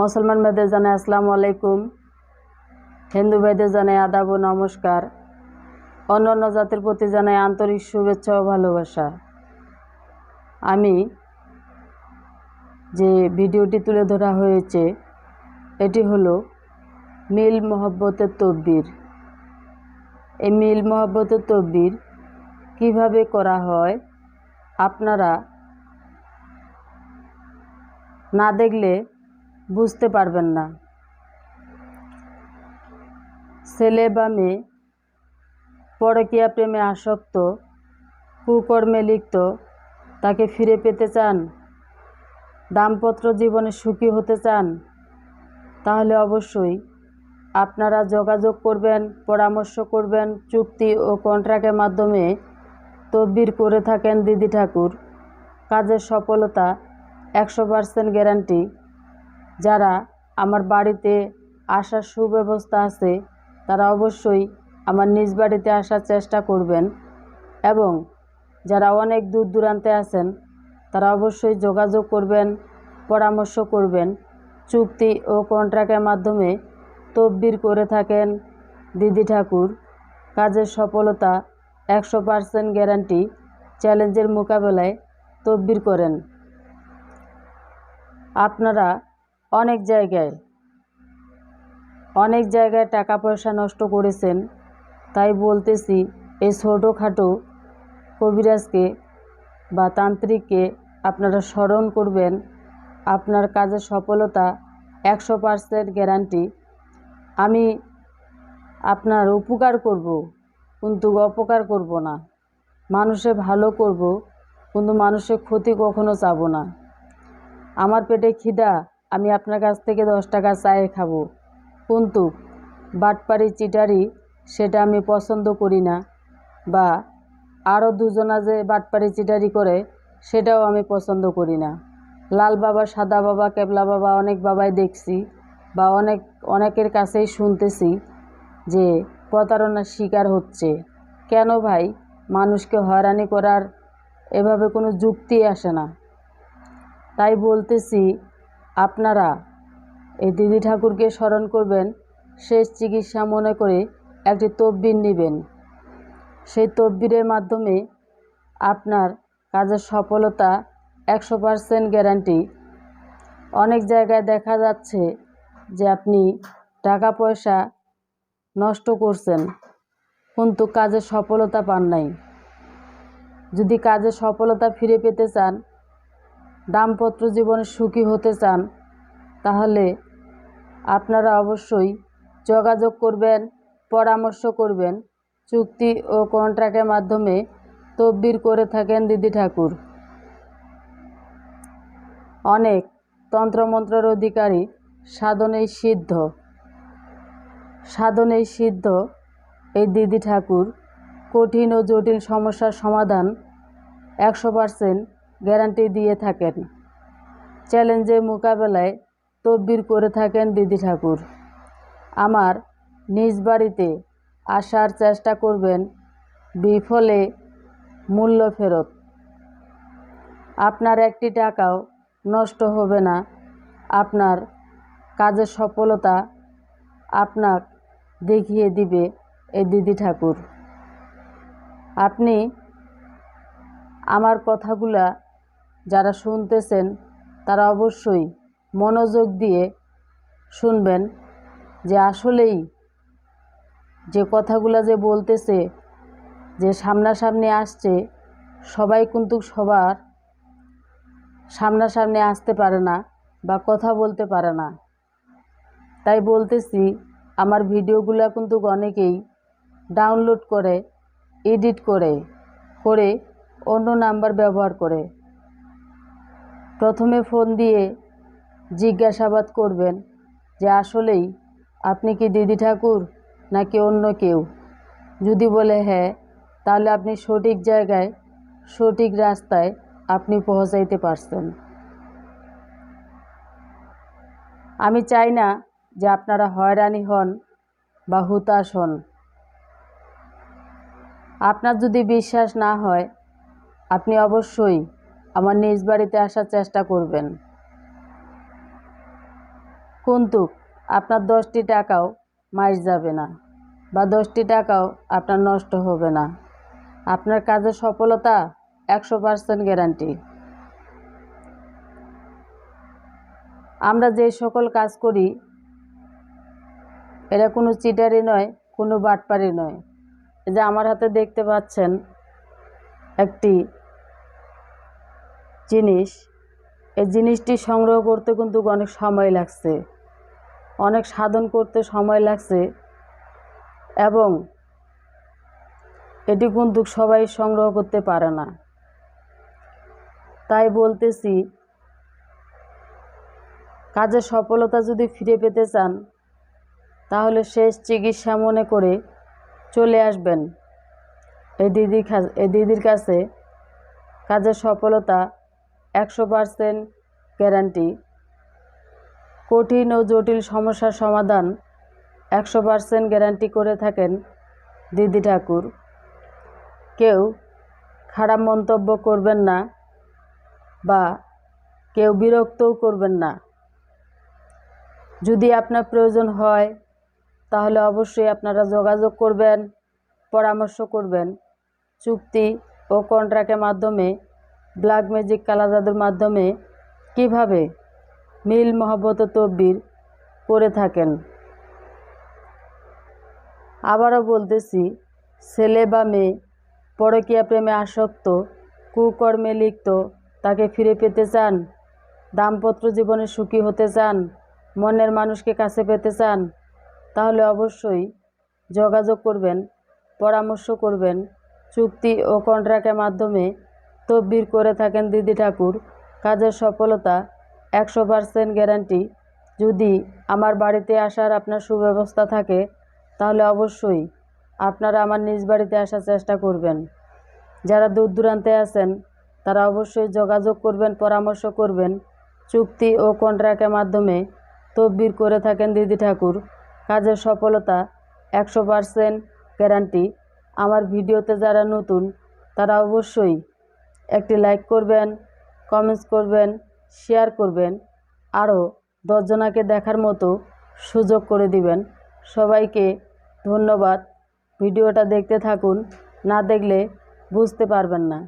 মুসলমান ভাইদের জানাই আসসালামু আলাইকুম। হিন্দু ভাইদের জানাই আদাব ও নমস্কার। অন্য অন্য জাতির প্রতি জানাই আন্তরিক শুভেচ্ছা ও ভালোবাসা। আমি যে ভিডিওটি তুলে ধরা হয়েছে, এটি হলো মিল মহব্বতের তকবির এই মিল মহব্বতের তকবির কীভাবে করা হয়, আপনারা না দেখলে বুঝতে পারবেন না। ছেলে বা মেয়ে পরকীয়া প্রেমে আসক্ত, কুকর্মে লিপ্ত, তাকে ফিরে পেতে চান, দাম্পত্য জীবনে সুখী হতে চান, তাহলে অবশ্যই আপনারা যোগাযোগ করবেন, পরামর্শ করবেন, চুক্তি ও কন্ট্রাক্টের মাধ্যমে তদবির করে থাকেন দিদি ঠাকুর। কাজের সফলতা একশো পার্সেন্ট গ্যারান্টি। যারা আমার বাড়িতে আসার সুব্যবস্থা আছে, তারা অবশ্যই আমার নিজ বাড়িতে আসার চেষ্টা করবেন। এবং যারা অনেক দূর দূরান্তে আছেন, তারা অবশ্যই যোগাযোগ করবেন, পরামর্শ করবেন, চুক্তি ও কন্ট্রাক্টের মাধ্যমে তদবির করে থাকেন। দিদি ঠাকুর, কাজের সফলতা একশো পার্সেন্ট গ্যারান্টি চ্যালেঞ্জের মোকাবেলায় তদবির করেন। আপনারা অনেক জায়গায় অনেক জায়গায় টাকা পয়সা নষ্ট করেছেন। তাই বলতেছি, এই ছোটোখাটো কবিরাজকে বা তান্ত্রিককে আপনারা স্মরণ করবেন। আপনার কাজের সফলতা একশো পার্সেন্ট গ্যারান্টি। আমি আপনার উপকার করব, কিন্তু অপকার করব না। মানুষে ভালো করব, কিন্তু মানুষের ক্ষতি কখনো চাবো না। আমার পেটে খিদা আমি আপনার কাছ থেকে দশ টাকা চায়ে খাব। কিন্তু বাটপারি চিটারি, সেটা আমি পছন্দ করি না। বা আরও দুজনা যে বাটপারি চিটারি করে, সেটাও আমি পছন্দ করি না। লাল বাবা, সাদা বাবা, কেবলা বাবা, অনেক বাবাই দেখছি বা অনেক, অনেকের কাছেই শুনতেছি যে প্রতারণার শিকার হচ্ছে। কেন ভাই? মানুষকে হয়রানি করার এভাবে কোনো যুক্তি আসে না। তাই বলতেছি আপনারা এই দিদি ঠাকুরকে স্মরণ করবেন, শেষ চিকিৎসা মনে করে একটি তব্বির নেবেন। সেই তব্বিরের মাধ্যমে আপনার কাজের সফলতা একশো পারসেন্ট গ্যারান্টি। অনেক জায়গায় দেখা যাচ্ছে যে আপনি টাকা পয়সা নষ্ট করছেন, কিন্তু কাজের সফলতা পান নাই। যদি কাজের সফলতা ফিরে পেতে চান দাম্পত্য জীবনে সুখী হতে চান, তাহলে আপনারা অবশ্যই যোগাযোগ করবেন, পরামর্শ করবেন, চুক্তি ও কন্ট্রাক্টের মাধ্যমে তদবির করে থাকেন দিদি ঠাকুর। অনেক তন্ত্রমন্ত্রের অধিকারী সাধনেই সিদ্ধ। সাধনেই সিদ্ধ এই দিদি ঠাকুর। কঠিন ও জটিল সমস্যার সমাধান একশো পারসেন্ট গ্যারান্টি দিয়ে থাকেন। চ্যালেঞ্জের মোকাবেলায় তদবির করে থাকেন দিদি ঠাকুর। আমার নিজ বাড়িতে আসার চেষ্টা করবেন, বিফলে মূল্য ফেরত। আপনার একটি টাকাও নষ্ট হবে না। আপনার কাজের সফলতা আপনার দেখিয়ে দিবে এই দিদি ঠাকুর। আপনি আমার কথাগুলা যারা শুনতেছেন, তারা অবশ্যই মনোযোগ দিয়ে শুনবেন যে আসলেই যে কথাগুলো যে বলতেছে, যে সামনাসামনি আসছে, সবাই কিন্তু সবার সামনাসামনি আসতে পারে না বা কথা বলতে পারে না। তাই বলতেছি, আমার ভিডিওগুলো কিন্তু অনেকেই ডাউনলোড করে, এডিট করে করে অন্য নাম্বার ব্যবহার করে। প্রথমে ফোন দিয়ে জিজ্ঞাসাবাদ করবেন যে, আসলেই আপনি কি দিদি ঠাকুর নাকি অন্য কেউ? যদি বলে হ্যাঁ তাহলে আপনি সঠিক জায়গায়, সঠিক রাস্তায় আপনি পৌঁছাইতে পারছেন। আমি চাই না যে আপনারা হয়রানি হন বা হুতাশ হন। আপনার যদি বিশ্বাস না হয়, আপনি অবশ্যই আমার নিজ বাড়িতে আসার চেষ্টা করবেন। কিন্তু আপনার দশটি টাকাও মাইর যাবে না বা দশটি টাকাও আপনার নষ্ট হবে না। আপনার কাজের সফলতা একশো পার্সেন্ট গ্যারান্টি। আমরা যে সকল কাজ করি, এটা কোনো চিটারি নয়, কোনো বাটপারি নয়। যে আমার হাতে দেখতে পাচ্ছেন একটি জিনিস, এই জিনিসটি সংগ্রহ করতে কিন্তু অনেক সময় লাগছে। অনেক সাধন করতে সময় লাগছে এবং এটি কিন্তু সবাই সংগ্রহ করতে পারে না। তাই বলতেছি, কাজের সফলতা যদি ফিরে পেতে চান, তাহলে শেষ চিকিৎসা মনে করে চলে আসবেন। এই দিদির এই দিদির কাছে কাজের সফলতা একশো পারসেন্ট গ্যারান্টি। কঠিন ও জটিল সমস্যার সমাধান একশো পারসেন্ট গ্যারান্টি করে থাকেন দিদি ঠাকুর। কেউ খারাপ মন্তব্য করবেন না বা কেউ বিরক্তও করবেন না। যদি আপনার প্রয়োজন হয়, তাহলে অবশ্যই আপনারা যোগাযোগ করবেন, পরামর্শ করবেন। চুক্তি ও কন্ট্রাক্টের মাধ্যমে ব্ল্যাক ম্যাজিক কালা জাদুর মাধ্যমে কীভাবে মিল মহব্বত তব্বির করে থাকেন। আবারও বলতেছি, ছেলে বা মেয়ে পরকীয়া প্রেমে আসক্ত, কুকর্মে লিপ্ত, তাকে ফিরে পেতে চান, দাম্পত্য জীবনে সুখী হতে চান, মনের মানুষকে কাছে পেতে চান, তাহলে অবশ্যই যোগাযোগ করবেন, পরামর্শ করবেন, চুক্তি ও কন্ট্রাক্টের মাধ্যমে তদবির করে থাকেন দিদি ঠাকুর। কাজের সফলতা একশো পারসেন্ট গ্যারান্টি। যদি আমার বাড়িতে আসার আপনার সুব্যবস্থা থাকে, তাহলে অবশ্যই আপনারা আমার নিজ বাড়িতে আসার চেষ্টা করবেন। যারা দূর দূরান্তে আছেন, তারা অবশ্যই যোগাযোগ করবেন, পরামর্শ করবেন। চুক্তি ও কন্ট্রাক্টের মাধ্যমে তদবির করে থাকেন দিদি ঠাকুর। কাজের সফলতা একশো পারসেন্ট গ্যারান্টি। আমার ভিডিওতে যারা নতুন, তারা অবশ্যই একটি লাইক করবেন কমেন্টস করবেন শেয়ার করবেন, আরও দশজনাকে দেখার মতো সুযোগ করে দিবেন। সবাইকে ধন্যবাদ। ভিডিওটা দেখতে থাকুন, না দেখলে বুঝতে পারবেন না।